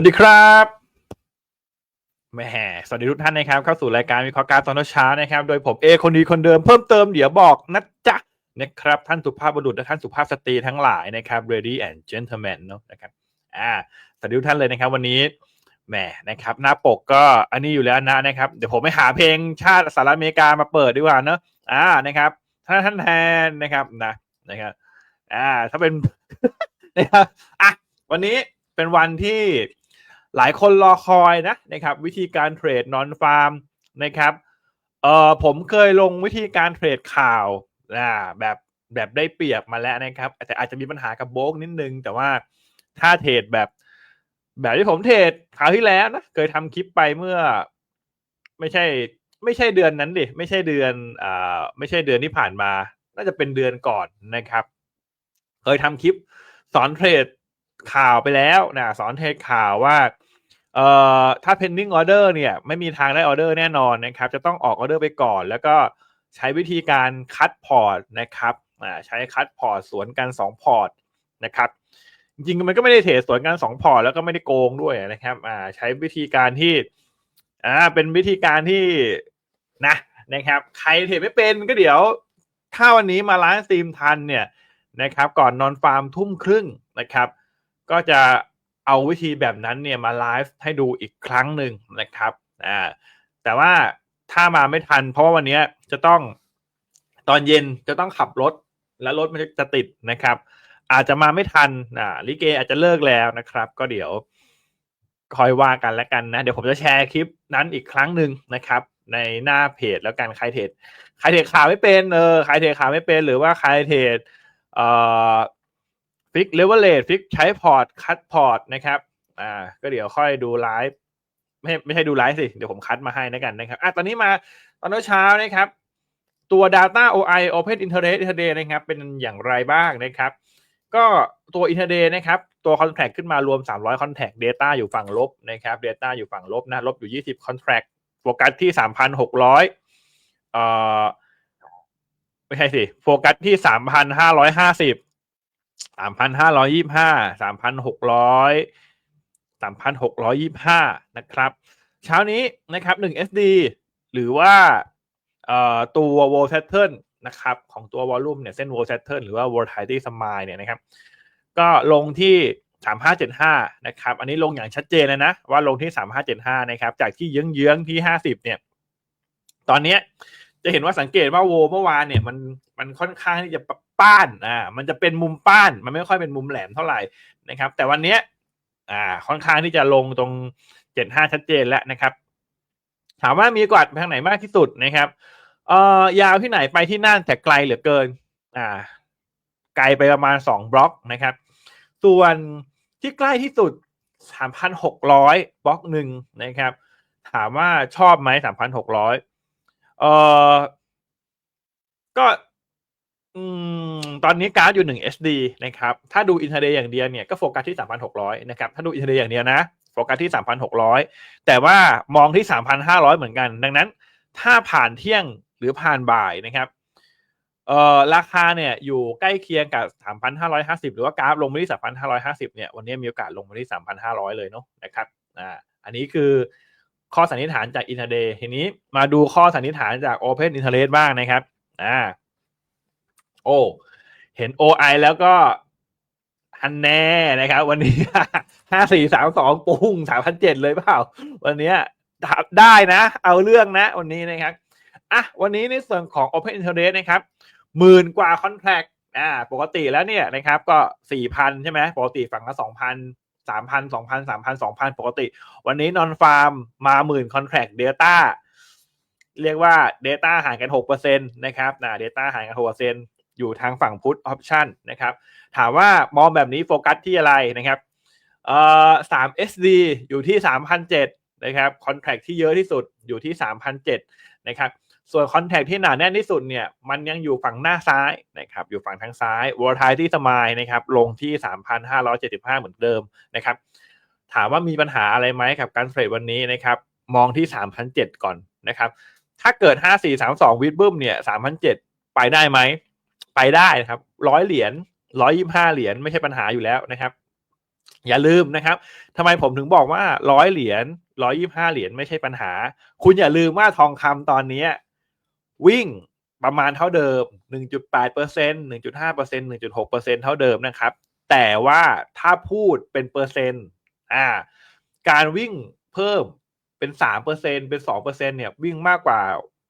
วัสดีครับแหมสวัสดีทุกท่านนะครับเข้าสู่รายการวิเคราะห์การตอนเช้านะครับ โดยผมเอคนดีคนเดิมเพิ่มเติมเดี๋ยวบอกนะจ๊ะนะครับท่านสุภาพบุรุษและท่านสุภาพสตรีทั้งหลายนะครับ lady and gentlemen เนอะนะครับอ่าสวัสดีทุกท่านเลยนะครับวันนี้แหมนะครับ หน้าปกก็อันนี้อยู่แล้วนะนะครับ เดี๋ยวผมไปหาเพลงชาติสหรัฐอเมริกามาเปิดดีกว่าเนอะอ่านะครับท่านท่านแทนนะครับนะนะครับอ่าถ้าเป็นนะครับอะวันนี้เป็นวันที่ หลายคนรอคอยนะนะครับวิธีการเทรดนอนฟาร์มนะครับเอ่อผมเคยลงวิธีการเทรดข่าวอ่าแบบแบบได้เปรียบมาแล้วนะครับแต่อาจจะมีปัญหากับโบกนิดนึง แต่ว่าถ้าเทรดแบบแบบที่ผมเทรดคราวที่แล้วนะเคยทำคลิปไปเมื่อ ไม่ใช่ ไม่ใช่เดือนนั้นดิไม่ใช่เดือนอ่าไม่ใช่เดือนที่ผ่านมา น่าจะเป็นเดือนก่อนนะครับ เคยทำคลิปสอนเทรด ข่าวไปแล้วนะสอนเทรดข่าวว่าเอ่อถ้า pending order เนี่ยไม่มีทางได้ออเดอร์แน่นอนนะครับจะต้องออกออเดอร์ไปก่อน แล้วก็ใช้วิธีการคัดพอร์ตนะครับอ่าใช้คัดพอร์ตสวนกันสองพอร์ตนะครับจริงมันก็ไม่ได้เทรดสวนกันสองพอร์ตแล้วก็ไม่ได้โกงด้วยนะครับอ่าใช้วิธีการที่อ่าเป็นวิธีการที่นะนะครับใครเทรดไม่เป็นก็เดี๋ยว ถ้าวันนี้มาล้านสตรีมทันเนี่ยนะครับก่อนนอนฟาร์มทุ่มครึ่งนะครับ ก็จะเอาวิธีแบบนั้นเนี่ยมาไลฟ์ให้ดูอีกครั้งหนึ่งนะครับอ่าแต่ว่าถ้ามาไม่ทัน เพราะว่าวันนี้จะต้องตอนเย็นจะต้องขับรถ และรถมันจะติดนะครับ อาจจะมาไม่ทันอ่าลิเกอาจจะเลิกแล้วนะครับ ก็เดี๋ยวคอยว่ากันแล้วกันนะ เดี๋ยวผมจะแชร์คลิปนั้นอีกครั้งหนึ่งนะครับ ในหน้าเพจแล้วกันใครเทรดใครเทรดข่าวไม่เป็นเออใครเทรดข่าวไม่เป็น หรือว่าใครเทรดเอ่อ ฟิกเลเวลเลตฟิกใช้พอร์ตคัดพอร์ตนะครับอ่าก็เดี๋ยวค่อยดูไลฟ์ไม่ไม่ใช่ดูไลฟ์สิ เดี๋ยวผมคัดมาให้นะกันนะครับอะตอนนี้มาตอนเช้านะครับตัว Data OI Open Internet Intraday นะครับ เป็นอย่างไรบ้างนะครับ ก็ตัว Intraday นะครับ ตัว Contract ขึ้นมารวม 300 Contract Data อยู่ฝั่งลบนะครับ Data อยู่ฝั่งลบนะลบอยู่ 20 Contract โฟกัสที่ 3,600เอ่อไม่ใช่สิ โฟกัสที่ สามพันห้าร้อยห้าสิบสามพันห้าร้อยี่ห้าสามพันหกร้อยสามพันหกร้อยี่ห้านะครับ เช้านี้นะครับหนึ่ง SD หรือว่าตัว wall pattern นะครับ ของตัว volume เนี่ย เส้น wall pattern หรือว่า volatility smile เนี่ยนะครับ ก็ลงที่สามห้าเจ็ดห้านะครับ อันนี้ลงอย่างชัดเจนเลยนะ ว่าลงที่สามห้าเจ็ดห้านะครับ จากที่เยื้องๆที่ห้าสิบเนี่ย ตอนนี้ จะเห็นว่าสังเกตว่าโวเมื่อวานเนี่ยมันมันค่อนข้างที่จะป้านอ่ามันจะเป็นมุมป้าน มันไม่ค่อยเป็นมุมแหลมเท่าไหร่นะครับ แต่วันเนี้ยอ่าค่อนข้างที่จะลงตรงเจ็ดห้าชัดเจนแล้วนะครับ ถามว่ามีกวาดไปทางไหนมากที่สุดนะครับเอ่อยาวที่ไหนไปที่นั่นแต่ไกลเหลือเกิน อ่า ไกลไปประมาณสองบล็อกนะครับ ส่วนที่ใกล้ที่สุดสามพันหกร้อยบล็อกหนึ่งนะครับ ถามว่าชอบไหมสามพันหกร้อย เออก็อืมตอนนี้การ์ดอยู่หนึ่ง SD นะครับ ถ้าดูอินเทอร์เดย์อย่างเดียวเนี่ยก็โฟกัสที่สามพันหกร้อยนะครับ ถ้าดูอินเทอร์เดย์อย่างเดียวนะโฟกัสที่สามพันหกร้อยแต่ว่ามองที่สามพันห้าร้อยเหมือนกัน ดังนั้น ถ้าผ่านเที่ยงหรือผ่านบ่ายนะครับเอ่อราคาเนี่ยอยู่ใกล้เคียงกับสามพันห้าร้อยห้าสิบหรือว่ากราฟลงมาที่สามพันห้าร้อยห้าสิบเนี่ยวันนี้มีโอกาสลงมาที่สามพันห้าร้อยเลยเนาะนะครับอ่าอันนี้คือ ข้อสันนิษฐานจากอินเทอร์เดย์ทีนี้มาดูข้อสันนิษฐานจาก Open Interest บ้างนะครับอ่าโอ้เห็น OI แล้วก็ฮันแน่นะครับ วันนี้ห้าสี่สามสองปุ้งสามพันเจ็ดเลยเปล่า วันนี้ได้นะ เอาเรื่องนะ วันนี้นะครับอะวันนี้ในส่วนของ Open Interest นะครับหมื่นกว่าคอนแทคอ่าปกติแล้วเนี่ยนะครับ ก็สี่พันใช่ไหมปกติฝั่งละสองพัน สามพันสองพันสามพันสองพันปกติ วันนี้นอนฟาร์มมาหมื่นคอนแทคเดต้าเรียกว่า Data ห่างกันหกเปอร์เซ็นตนะครับนะ Data ห่างกันหกเปอร์เซ็นอยู่ทางฝั่งพุทธออปชันนะครับ ถามว่ามองแบบนี้โฟกัสที่อะไรนะครับเอ่อสาม SD อยู่ที่สามพันเจ็ดนะครับคอนแทคที่เยอะที่สุดอยู่ที่สามพันเจ็ดนะครับ ส่วนคอนแทคที่หนาแน่นที่สุดเนี่ยมันยังอยู่ฝั่งหน้าซ้ายนะครับอยู่ฝั่งทางซ้ายวอลทายที่สมายนะครับลงที่ 3,575 เหมือนเดิมนะครับถามว่ามีปัญหาอะไรไหมกับการเทรดวันนี้นะครับมองที่ 3,007 ก่อนนะครับถ้าเกิด 5432 วิดบึ้มเนี่ย3,007 ไปได้ไหม ไปได้นะครับร้อยเหรียญร้อยยี่ห้าเหรียญไม่ใช่ปัญหาอยู่แล้วนะครับ อย่าลืมนะครับทำไมผมถึงบอกว่าร้อยเหรียญร้อยยี่ห้าเหรียญไม่ใช่ปัญหา คุณอย่าลืมว่าทองคำตอนเนี้ย วิ่งประมาณเท่าเดิม 1.8เปอร์เซ็นต์1.5เปอร์เซ็นต์1.6เปอร์เซ็นต์เท่าเดิมนะครับ แต่ว่าถ้าพูดเป็นเปอร์เซ็นต์อ่าการวิ่งเพิ่มเป็นสามเปอร์เซ็นเป็นสองเปอร์เซ็นเนี่ยวิ่งมากกว่า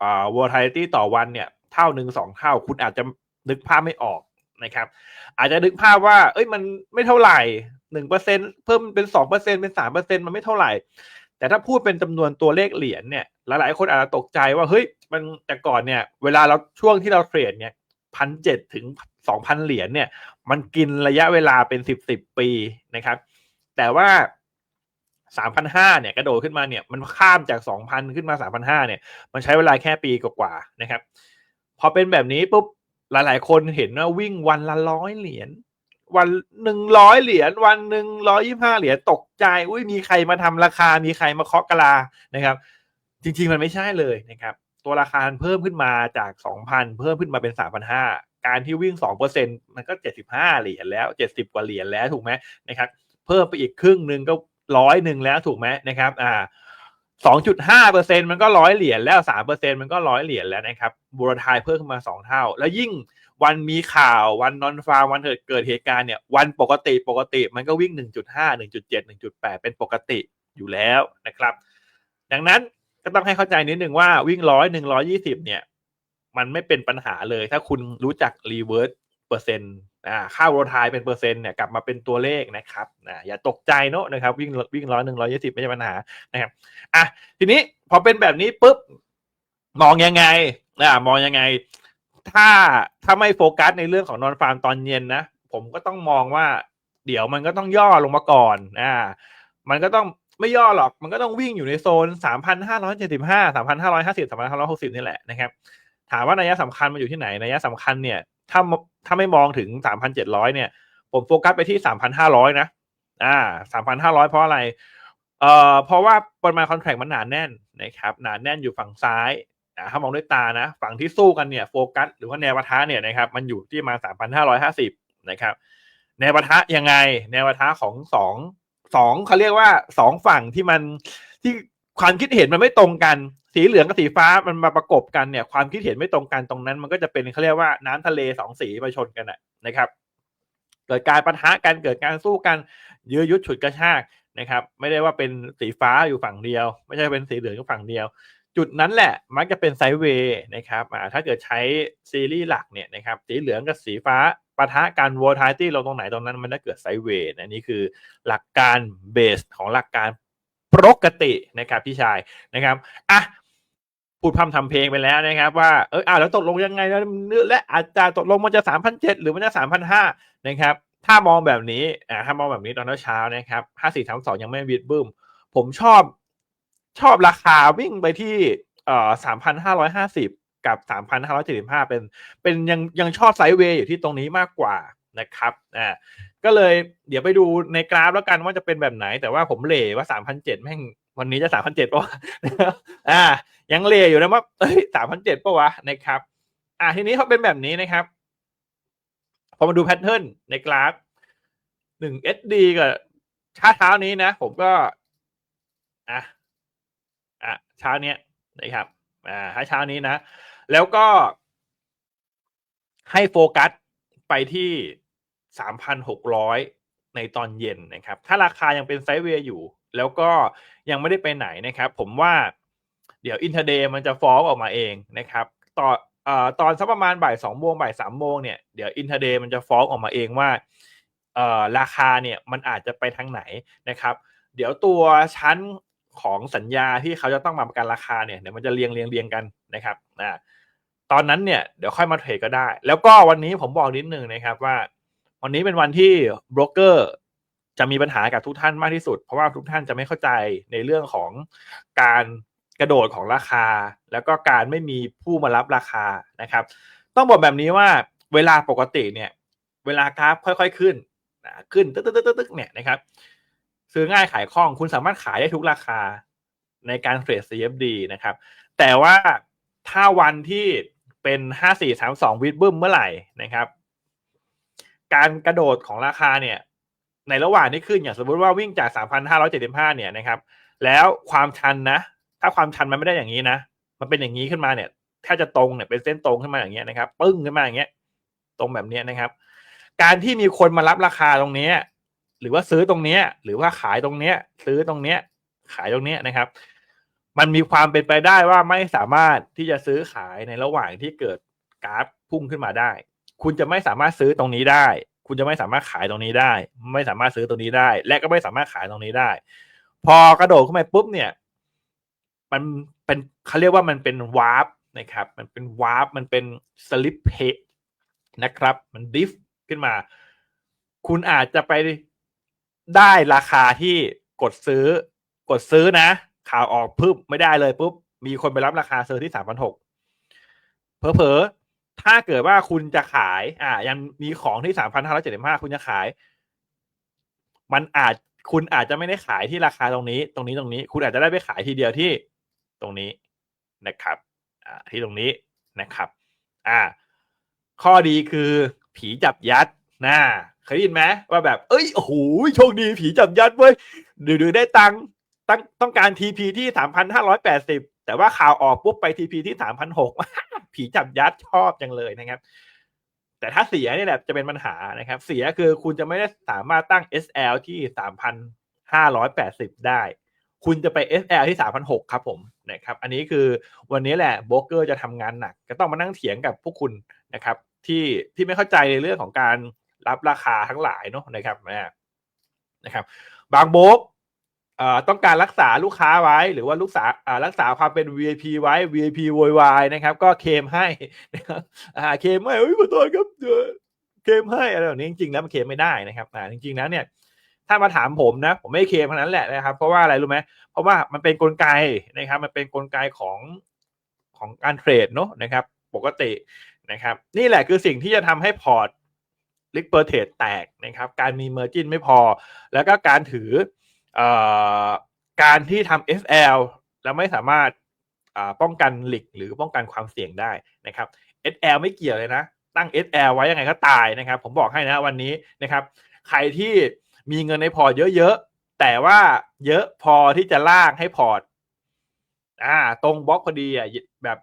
อ่า volatility ต่อวันเนี่ยเท่าหนึ่งสองเท่า คุณอาจจะนึกภาพไม่ออกนะครับ อาจจะนึกภาพว่า เอ้ยมันไม่เท่าไหร่หนึ่งเปอร์เซ็นเพิ่มเป็นสองเปอร์เซ็นเป็นสามเปอร์เซ็นมันไม่เท่าไหร่ แต่ถ้าพูดเป็นจำนวนตัวเลขเหรียญเนี่ย หลายๆ คนอาจจะตกใจว่า เฮ้ย มันแต่ก่อนเนี่ย เวลาเราช่วงที่เราเทรดเนี่ยพันเจ็ดถึงสองพันเหรียญเนี่ย มันกินระยะเวลาเป็นสิบสิบปีนะครับ แต่ว่าสามพันห้าเนี่ยกระโดดขึ้นมาเนี่ยมันข้ามจากสองพันขึ้นมาสามพันห้าเนี่ย มันใช้เวลาแค่ปีกว่าๆนะครับ พอเป็นแบบนี้ปุ๊บหลายๆ คนเห็นว่าวิ่งวันละร้อยเหรียญวันหนึ่งร้อยเหรียญวันหนึ่งร้อยยี่ห้าเหรียญตกใจอุ้ยมีใครมาทำราคา มีใครมาเคาะกะลานะครับ จริง ๆ มันไม่ใช่เลยนะครับ ตัวราคาเพิ่มขึ้นมาจากสองพันเพิ่มขึ้นมาเป็นสามพันห้าการที่วิ่งสองเปอร์เซ็นมันก็เจ็ดสิบห้าเหรียญแล้วเจ็ดสิบกว่าเหรียญแล้วถูกไหมนะครับเพิ่มไปอีกครึ่งหนึ่งก็ร้อยหนึ่งแล้วถูกไหมนะครับอ่าสองจุดห้าเปอร์เซ็นมันก็ร้อยเหรียญแล้วสามเปอร์เซ็นมันก็ร้อยเหรียญแล้วนะครับบูรทายเพิ่มขึ้นมาสองเท่า แล้วยิ่งวันมีข่าววันนอนฟาร์มวันเกิดเกิดเหตุการณ์เนี่ยวันปกติปกติมันก็วิ่งหนึ่งจุดห้าหนึ่งจุดเจ็ดหนึ่งจุดแปดเป็นปกติอยู่แล้วนะครับ ดังนั้น ก็ต้องให้เข้าใจนิดหนึ่งว่าวิ่งร้อยหนึ่งร้อยี่สิบเนี่ย มันไม่เป็นปัญหาเลย ถ้าคุณรู้จักรีเวิร์สเปอร์เซ็นต์อ่าค่าโรทายเป็นเปอร์เซ็นต์เนี่ยกลับมาเป็นตัวเลขนะครับอ่าอย่าตกใจเนอะนะครับ วิ่งวิ่งร้อยหนึ่งร้อยี่สิบไม่ใช่ปัญหานะครับอะทีนี้พอเป็นแบบนี้ปุ๊บมองยังไงอ่ามองยังไง ถ้าถ้าไม่โฟกัสในเรื่องของนอนฟาร์มตอนเย็นนะผมก็ต้องมองว่า เดี๋ยวมันก็ต้องย่อลงมาก่อนอ่ามันก็ต้อง ไม่ย่อหรอกมันก็ต้องวิ่งอยู่ในโซนสามพันห้าร้อยเจ็ดสิบห้าสามพันห้าร้อยห้าสิบสามพันห้าร้อยหกสิบนี่แหละนะครับ ถามว่านัยสำคัญมันอยู่ที่ไหนนัยสำคัญเนี่ยถ้าถ้าไม่มองถึงสามพันเจ็ดร้อยเนี่ย ผมโฟกัสไปที่สามพันห้าร้อยนะ อ่าสามพันห้าร้อยเพราะอะไร เอ่อ เพราะว่าปริมาณคอนแทคมันหนาแน่นนะครับ หนาแน่นอยู่ฝั่งซ้ายอ่าถ้ามองด้วยตานะ ฝั่งที่สู้กันเนี่ยโฟกัสหรือว่าแนวปะทะเนี่ยนะครับมันอยู่ที่มาสามพันห้าร้อยห้าสิบนะครับ แนวปะทะยังไง แนวปะทะของสอง สองเขาเรียกว่าสองฝั่งที่มันที่ความคิดเห็นมันไม่ตรงกัน สีเหลืองกับสีฟ้ามันมาประกบกันเนี่ย ความคิดเห็นไม่ตรงกันตรงนั้น มันก็จะเป็นเขาเรียกว่าน้ำทะเลสองสีมาชนกันนะครับเกิดการปะทะกันเกิดการสู้กันยื้อยุดฉุดกระชากนะครับ ไม่ได้ว่าเป็นสีฟ้าอยู่ฝั่งเดียว ไม่ใช่เป็นสีเหลืองอยู่ฝั่งเดียว จุดนั้นแหละมักจะเป็นไซด์เวย์นะครับอ่าถ้าเกิดใช้ซีรีส์หลักเนี่ยนะครับสีเหลืองกับสีฟ้าปะทะกันโวลทายตี้ลงตรงไหนตรงนั้นมันจะเกิดไซด์เวย์นะนี่คือหลักการเบสของหลักการปกตินะครับพี่ชายนะครับอะพูดพร่ำทำเพลงไปแล้วนะครับ ว่าเอออ่าแล้วตกลงยังไงแล้วและอาจจะตกลงมันจะสามพันเจ็ดหรือมันจะสามพันห้านะครับ ถ้ามองแบบนี้อ่าถ้ามองแบบนี้ตอนเช้านะครับห้าสี่สามสองยังไม่วิดบึ้มผมชอบ ชอบราคาวิ่งไปที่เอ่อสามพันห้าร้อยห้าสิบกับสามพันห้าร้อยเจ็ดสิบห้าเป็น เป็นยังยังชอบไซด์เวย์อยู่ที่ตรงนี้มากกว่านะครับอ่าก็เลยเดี๋ยวไปดูในกราฟแล้วกันว่าจะเป็นแบบไหน แต่ว่าผมเล่ว่าสามพันเจ็ดแม่งวันนี้จะสามพันเจ็ดป่ะอ่า ยังเล่อยู่นะว่าเอ้ยสามพันเจ็ดป่ะวะนะครับ อ่าทีนี้เขาเป็นแบบนี้นะครับพอมาดูแพทเทิร์นในกราฟหนึ่ง SD กับช้าเท้านี้นะ ผมก็ อะอะ เช้าเนี้ยนะครับอ่าถ้เช้านี้นะ แล้วก็ ให้โฟกัสไปที่สามพันหกร้อยในตอนเย็นนะครับ ถ้าราคายังเป็นไซด์เวย์อยู่ แล้วก็ยังไม่ได้ไปไหนนะครับ ผมว่าเดี๋ยวอินเทอร์เดย์มันจะฟ้องออกมาเองนะครับต่ออตอนสักประมาณบ่ายสองโมงบ่ายสามโมงเนี่ยเดี๋ยวอินเทอร์เดย์มันจะฟ้องออกมาเองว่าราคาเนี่ยมันอาจจะไปทางไหนนะครับ เดี๋ยวตัวชั้น ของสัญญาที่เขาจะต้องมาประกันราคาเนี่ยเดี๋ยวมันจะเรียงเรียงเรียงกันนะครับอ่าตอนนั้นเนี่ยเดี๋ยวค่อยมาเทรดก็ได้ แล้วก็วันนี้ผมบอกนิดนึงนะครับว่า วันนี้เป็นวันที่โบรกเกอร์จะมีปัญหากับทุกท่านมากที่สุด เพราะว่าทุกท่านจะไม่เข้าใจในเรื่องของการกระโดดของราคา แล้วก็การไม่มีผู้มารับราคานะครับ ต้องบอกแบบนี้ว่าเวลาปกติเนี่ย เวลากราฟค่อย ๆ ขึ้นขึ้นตึ๊กตึ๊กตึ๊กเนี่ยนะครับ ซื้อง่ายขายคล่อง คุณสามารถขายได้ทุกราคาในการเทรด CFD นะครับ แต่ว่าถ้าวันที่เป็นห้าสี่สามสองวิดบึ้มเมื่อไหร่นะครับ การกระโดดของราคาเนี่ย ในระหว่างที่ขึ้นอย่างสมมติว่าวิ่งจาก3,575เนี่ยนะครับ แล้วความชันนะ ถ้าความชันมันไม่ได้อย่างนี้นะ มันเป็นอย่างนี้ขึ้นมาเนี่ยถ้าจะตรงเนี่ยเป็นเส้นตรงขึ้นมาอย่างเงี้ยนะครับ ปึ้งขึ้นมาอย่างเงี้ย ตรงแบบเนี้ยนะครับ การที่มีคนมารับราคาตรงนี้ หรือว่าซื้อตรงเนี้ย หรือว่าขายตรงเนี้ย ซื้อตรงเนี้ย ขายตรงเนี้ยนะครับ มันมีความเป็นไปได้ว่าไม่สามารถที่จะซื้อขายในระหว่างที่เกิดกราฟพุ่งขึ้นมาได้ คุณจะไม่สามารถซื้อตรงนี้ได้ คุณจะไม่สามารถขายตรงนี้ได้ ไม่สามารถซื้อตรงนี้ได้ และก็ไม่สามารถขายตรงนี้ได้ พอกระโดดขึ้นไปปุ๊บเนี่ย มันเป็นเขาเรียกว่ามันเป็นวาร์ปนะครับ มันเป็นวาร์ปมันเป็นสลิปเพนะครับ มันดิฟขึ้นมา คุณอาจจะไป ได้ราคาที่กดซื้อกดซื้อนะ ข่าวออกปุ๊บไม่ได้เลยปุ๊บมีคนไปรับราคาซื้อที่สามพันหกเผลอๆถ้าเกิดว่าคุณจะขาย อ่า ยังมีของที่สามพันห้าร้อยเจ็ดสิบห้าคุณจะขาย มันอาจคุณอาจจะไม่ได้ขายที่ราคาตรงนี้ ตรงนี้ตรงนี้ คุณอาจจะได้ไปขายทีเดียวที่ตรงนี้นะครับ อ่า ที่ตรงนี้นะครับ อ่า ข้อดีคือผีจับยัดนะ เคยได้ยินไหมว่าแบบ เอ้ยโอ้โหโชคดีผีจับยัดเว้ยดื้อๆได้ตังตั้งต้องการทีพีที่สามพันห้าร้อยแปดสิบแต่ว่าข่าวออกปุ๊บไปทีพีที่สามพันหกผีจับยัดชอบจังเลยนะครับ แต่ถ้าเสียนี่แหละจะเป็นปัญหานะครับ เสียคือคุณจะไม่ได้สามารถตั้ง SL ที่สามพันห้าร้อยแปดสิบได้ คุณจะไป SL ที่สามพันหกครับผมนะครับ อันนี้คือวันนี้แหละโบรกเกอร์จะทำงานหนัก ก็ต้องมานั่งเถียงกับพวกคุณนะครับ ที่ที่ไม่เข้าใจในเรื่องของการ รับราคาทั้งหลายเนาะนะครับนะครับ บางโบกต้องการรักษาลูกค้าไว้ หรือว่าลูกษารักษาความเป็น VIP ไว้ VIP โวยวายนะครับ ก็เคมให้นะครับเคมให้เฮ้ยขอโทษครับเดี๋ยวเคมให้อะไรแบบนี้จริงๆแล้วมันเคมไม่ได้นะครับอ่จริงๆแล้วเนี่ยถ้ามาถามผมนะ ผมไม่เคมเท่านั้นแหละนะครับ เพราะว่าอะไรรู้ไหมเพราะว่ามันเป็นนกลไกนะครับ มันเป็นนกลไกของของการเทรดเนาะนะครับ ปกตินะครับ นี่แหละคือสิ่งที่จะทำให้พอร์ต ลิกเปอร์เทรดแตกนะครับการมีเมอร์จินไม่พอ แล้วก็การถืออการที่ทำ SL แล้วไม่สามารถป้องกันหลิกหรือป้องกันความเสี่ยงได้นะครับ SL ไม่เกี่ยวเลยนะ ตั้ง SL ไว้ยังไงก็ตายนะครับ ผมบอกให้นะวันนี้นะครับ ใครที่มีเงินในพอร์ตเยอะๆ แต่ว่าเยอะพอที่จะลากให้พอร์ตอ่าตรงบล็อกพอดีอะแบบ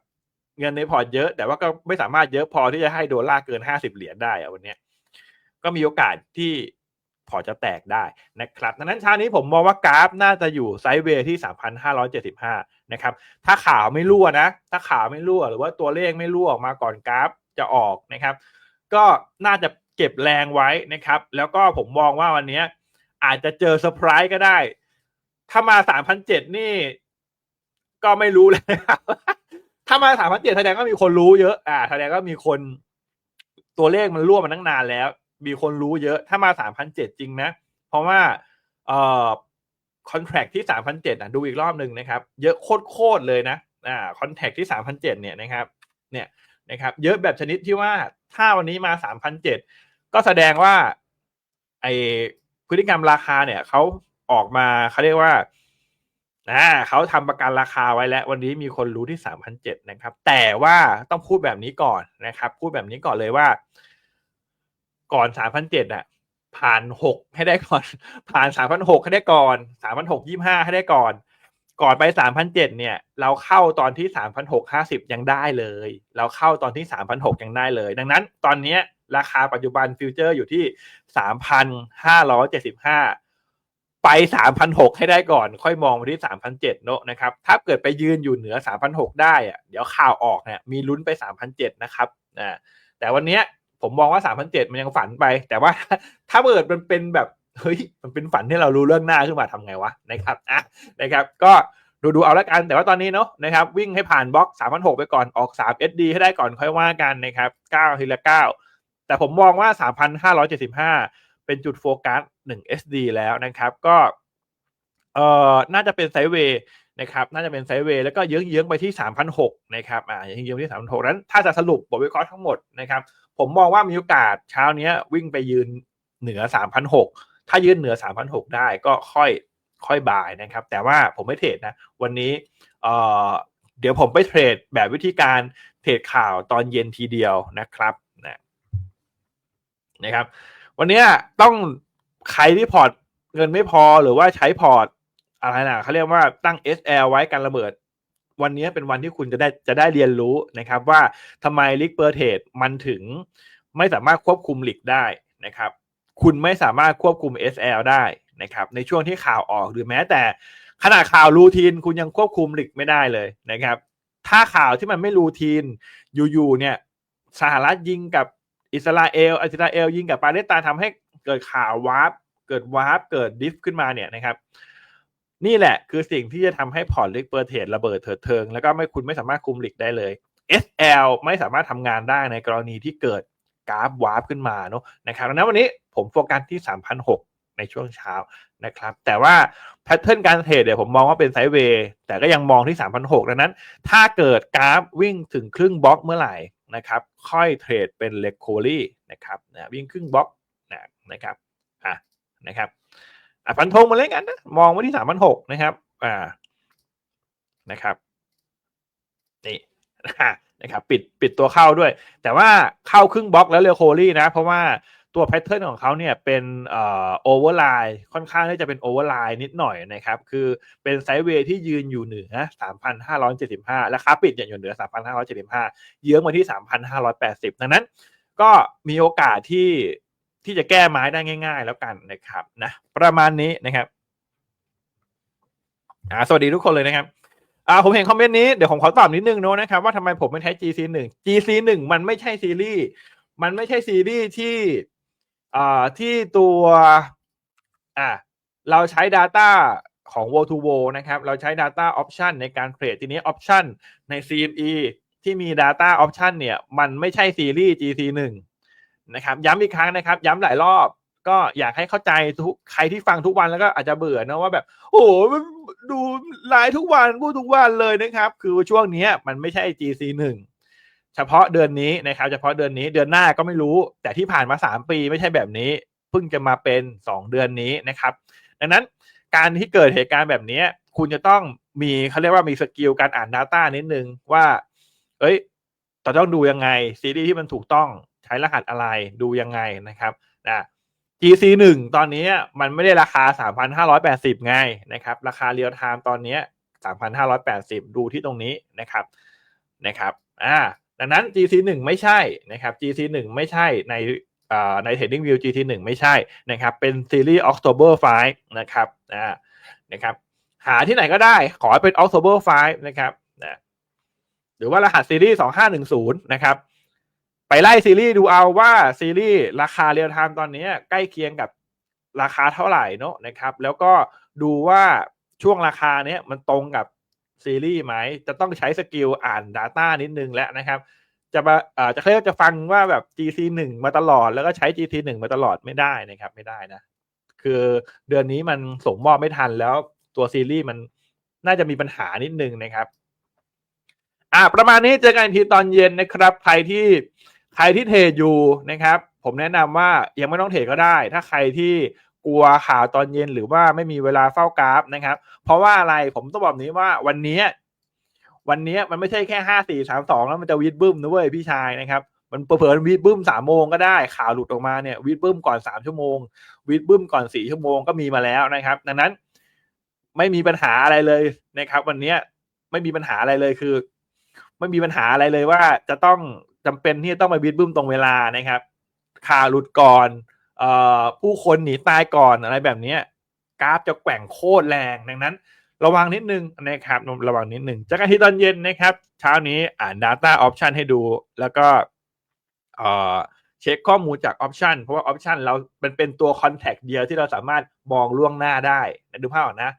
เงินในพอร์ตเยอะ แต่ว่าก็ไม่สามารถเยอะพอที่จะให้โดนลากเกินห้าสิบเหรียญได้อะวันเนี้ย ก็มีโอกาสที่พอจะแตกได้นะครับดังนั้นเช้านี้ผมมองว่ากราฟน่าจะอยู่ไซด์เวย์ที่ 3,575 นะครับ ถ้าข่าวไม่รั่วนะ ถ้าข่าวไม่รั่ว หรือว่าตัวเลขไม่รั่วออกมาก่อนกราฟจะออกนะครับ ก็น่าจะเก็บแรงไว้นะครับ แล้วก็ผมมองว่าวันนี้อาจจะเจอเซอร์ไพรส์ก็ได้ ถ้ามา 3,007 นี่ ก็ไม่รู้เลยครับถ้ามา 3,007 แสดงว่ามีคนรู้เยอะ อ่า แสดงว่ามีคนตัวเลขมันรั่วมาตั้งนานแล้ว มีคนรู้เยอะถ้ามา3,007จริงนะ เพราะว่าเอ่อคอนแทคที่3,007อะดูอีกรอบหนึ่งนะครับ เยอะโคตรๆเลยนะอ่าคอนแทคที่3,007เนี่ยนะครับเนี่ยนะครับ เยอะแบบชนิดที่ว่าถ้าวันนี้มา3,007ก็แสดงว่าไอพฤติกรรมราคาเนี่ยเขาออกมาเขาเรียกว่าอ่าเขาทำประกันราคาไว้แล้ว วันนี้มีคนรู้ที่3,007นะครับ แต่ว่าต้องพูดแบบนี้ก่อนนะครับ พูดแบบนี้ก่อนเลยว่า ก่อน3,007อะ ผ่านหกให้ได้ก่อน ผ่านสามพันหกให้ได้ก่อนสามพันหกยี่ห้าให้ได้ก่อน ก่อนไปสามพันเจ็ดเนี่ย เราเข้าตอนที่สามพันหกห้าสิบยังได้เลย เราเข้าตอนที่สามพันหกยังได้เลย ดังนั้นตอนเนี้ยราคาปัจจุบันฟิวเจอร์อยู่ที่สามพันห้าร้อยเจ็ดสิบห้าไปสามพันหกให้ได้ก่อน ค่อยมองไปที่สามพันเจ็ดเนอะนะครับ ถ้าเกิดไปยืนอยู่เหนือสามพันหกได้อะเดี๋ยวข่าวออกเนี่ยมีลุ้นไปสามพันเจ็ดนะครับอ่าแต่วันเนี้ย ผมมองว่า3,007มันยังฝันไป แต่ว่าถ้าเกิดมันเป็นแบบเฮ้ยมันเป็นฝันที่เรารู้เรื่องหน้าขึ้นมาทำไงวะนะครับอะนะครับ ก็ดูดูเอาละกัน แต่ว่าตอนนี้เนาะนะครับวิ่งให้ผ่านบล็อก3,006ไปก่อนออก 3 SD ให้ได้ก่อนค่อยว่ากันนะครับ9ทีละ 9 แต่ผมมองว่า 3,575 เป็นจุดโฟกัส1 SD แล้วนะครับ ก็เอ่อน่าจะเป็นไซเวย์นะครับน่าจะเป็นไซเวย์แล้วก็เยื้องๆไปที่ 3,006นะครับอ่าเยื้องๆไปที่3,006นั้นถ้าจะสรุปบทวิเคราะห์ทั้งหมดนะครับ ผมมองว่ามีโอกาสเช้าเนี้ยวิ่งไปยืนเหนือ3,006ถ้ายืนเหนือ3,006ได้ก็ค่อยค่อยบายนะครับ แต่ว่าผมไม่เทรดนะ วันนี้เออเดี๋ยวผมไปเทรดแบบวิธีการเทรดข่าวตอนเย็นทีเดียวนะครับนะนะครับ วันนี้ต้องใครที่พอร์ตเงินไม่พอหรือว่าใช้พอร์ตอะไรนะเขาเรียกว่าตั้ง SL ไว้การระเบิด วันนี้เป็นวันที่คุณจะได้จะได้เรียนรู้นะครับว่าทำไมลิกเปอร์เทดมันถึงไม่สามารถควบคุมลิกได้นะครับ คุณไม่สามารถควบคุม SL ได้นะครับในช่วงที่ข่าวออกหรือแม้แต่ขนาดข่าวรูทีนคุณยังควบคุมลิกไม่ได้เลยนะครับ ถ้าข่าวที่มันไม่รูทีนอยู่ๆเนี่ยสหรัฐยิงกับอิสราเอลอิสราเอลยิงกับปาเลสไตน์ทำให้เกิดข่าววาร์ปเกิดวาร์ปเกิดดิฟขึ้นมาเนี่ยนะครับ นี่แหละคือสิ่งที่จะทำให้พอร์ตลิกเปอร์เทรดระเบิดเถิดเทิง แล้วก็ไม่คุณไม่สามารถคุมลิกได้เลย SL ไม่สามารถทำงานได้ในกรณีที่เกิดกราฟวาร์ปขึ้นมาเนาะนะครับดังนั้นวันนี้ผมโฟกัสที่ 3,006 ในช่วงเช้านะครับ แต่ว่าแพทเทิร์นการเทรดเนี่ยวผมมองว่าเป็นไซด์เวย์แต่ก็ยังมองที่ 3,006ดังนั้น ถ้าเกิดกราฟวิ่งถึงครึ่งบล็อกเมื่อไหร่นะครับ ค่อยเทรดเป็นเลกโคลี่นะครับนะวิ่งครึ่งบล็อกนะนะครับอะนะครับ อะพันธงมาเล่นกันนะมองไว้ที่3,006นหกนะครับ อ่านะครับนี่นะครับปิดปิดตัวเข้าด้วย แต่ว่าเข้าครึ่งบล็อกแล้วเรียโคลี่นะ เพราะว่าตัวแพทเทิร์นของเขาเนี่ยเป็นเอ่อโอเวอร์ไลน์ค่อนข้างที่จะเป็นโอเวอร์ไลน์นิดหน่อยนะครับ คือเป็นไซด์เวย์ที่ยืนอยู่เหนือ 3,575และค้าปิดเนี่ยอยู่เหนือ 3,575 เยื้องมาที่ 3,580 ดังนั้น ก็มีโอกาสที่ ที่จะแก้ไม้ได้ง่าย ๆ แล้วกันนะครับนะประมาณนี้นะครับอ่าสวัสดีทุกคนเลยนะครับอ่าผมเห็นคอมเมนต์นี้เดี๋ยวผมขอตอบนิดนึงเนอะนะครับว่าทำไมผมไม่ใช้ GC 1 GC 1มันไม่ใช่ซีรีส์มันไม่ใช่ซีรีส์ที่อ่าที่ตัวอ่าเราใช้ Data ของ w o to w o นะครับ เราใช้ Data Option ในการเทรดทีนี้ Option ใน CME ที่มี Data Option เนี่ย มันไม่ใช่ซีรีส์ GC 1 นะครับย้ำอีกครั้งนะครับ ย้ำหลายรอบ ก็อยากให้เข้าใจทุกใครที่ฟังทุกวันแล้วก็อาจจะเบื่อนะว่าแบบ โอ้โหมันดูไลน์ทุกวันพูดทุกวันเลยนะครับ คือช่วงนี้มันไม่ใช่ GC หนึ่งเฉพาะเดือนนี้นะครับ เฉพาะเดือนนี้เดือนหน้าก็ไม่รู้ แต่ที่ผ่านมาสามปีไม่ใช่แบบนี้ เพิ่งจะมาเป็นสองเดือนนี้นะครับ ดังนั้นการที่เกิดเหตุการณ์แบบนี้ คุณจะต้องมีเขาเรียกว่ามีสกิลการอ่าน Data นิดนึงว่า เอ้ยเราต้องดูยังไงซีรีส์ที่มันถูกต้อง ใช้รหัสอะไรดูยังไงนะครับนะ GC 1 ตอนนี้มันไม่ได้ราคา 3,580 ไงนะครับ ราคาเรียลไทม์ตอนนี้ 3,580 ดูที่ตรงนี้นะครับนะครับอ่าดังนั้น GC 1 ไม่ใช่นะครับ GC 1 ไม่ใช่ในใน Trading View GC 1ไม่ใช่นะครับ เป็นซีรีส์ October 5นะครับอ่านะครับ หาที่ไหนก็ได้ขอให้เป็น October 5นะครับนะหรือว่ารหัสซีรีส์ 2510 นะครับ ไปไล่ซีรีส์ดูเอาว่าซีรีส์ราคาเรียลไทม์ตอนนี้ใกล้เคียงกับราคาเท่าไหร่เนอะนะครับ แล้วก็ดูว่าช่วงราคาเนี้ยมันตรงกับซีรีส์ไหม จะต้องใช้สกิลอ่าน Data นิดนึงแล้วนะครับ จะมาเอ่อจะเรียกจะฟังว่าแบบ GC 1มาตลอดแล้วก็ใช้ GC 1มาตลอดไม่ได้นะครับ ไม่ได้นะ คือเดือนนี้มันส่งมอบไม่ทันแล้วตัวซีรีส์มันน่าจะมีปัญหานิดนึงนะครับ อ่าประมาณนี้เจอกันอีกทีตอนเย็นนะครับ ใครที่ ใครที่เทรดอยู่นะครับ ผมแนะนำว่ายังไม่ต้องเทรดก็ได้ ถ้าใครที่กลัวข่าวตอนเย็นหรือว่าไม่มีเวลาเฝ้ากราฟนะครับ เพราะว่าอะไรผมต้องบอกนี้ว่าวันนี้ วันนี้มันไม่ใช่แค่ห้าสี่สามสองแล้วมันจะวีดบึ้มนะเว้ยพี่ชายนะครับมันเผลอวีดบึ้มสามโมงก็ได้ข่าวหลุดออกมาเนี่ยวีดบึ้มก่อนสามชั่วโมงวีดบึ้มก่อนสี่ชั่วโมงก็มีมาแล้วนะครับ ดังนั้นไม่มีปัญหาอะไรเลยนะครับ วันนี้ไม่มีปัญหาอะไรเลยคือ ไม่มีปัญหาอะไรเลยว่าจะต้อง จำเป็นที่จะต้องมาบีดบึ้มตรงเวลานะครับข่าวหลุดก่อนเอ่อผู้คนหนีตายก่อนอะไรแบบนี้กราฟจะแกว่งโคตรแรงดังนั้น ระวังนิดนึงนะครับระวังนิดนึงจากการที่ตอนเย็นนะครับ เช้านี้อ่าน Data Option ให้ดูแล้วก็เออเช็คข้อมูลจาก Option เพราะว่า Option เราเป็นเป็นตัว Contact เดียวที่เราสามารถมองล่วงหน้าได้ดูภาพออกนะ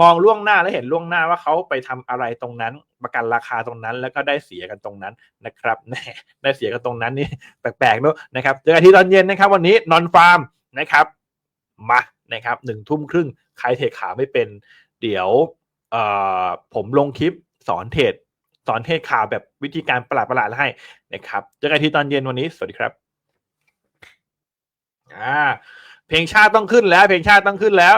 มองล่วงหน้าแล้วเห็นล่วงหน้าว่าเขาไปทำอะไรตรงนั้น ประกันราคาตรงนั้น แล้วก็ได้เสียกันตรงนั้นนะครับแหมได้เสียกันตรงนั้นนี่แปลกๆเนอะนะครับเจอกันที่ตอนเย็นนะครับ วันนี้นอนฟาร์มนะครับมานะครับหนึ่งทุ่มครึ่งใครเทรดขาไม่เป็น เดี๋ยวผมลงคลิปสอนเทรดสอนเทรดขาแบบวิธีการประหลาดๆให้นะครับเจอกันที่ตอนเย็นวันนี้ สวัสดีครับอ่าเพลงชาติต้องขึ้นแล้ว เพลงชาติต้องขึ้นแล้ว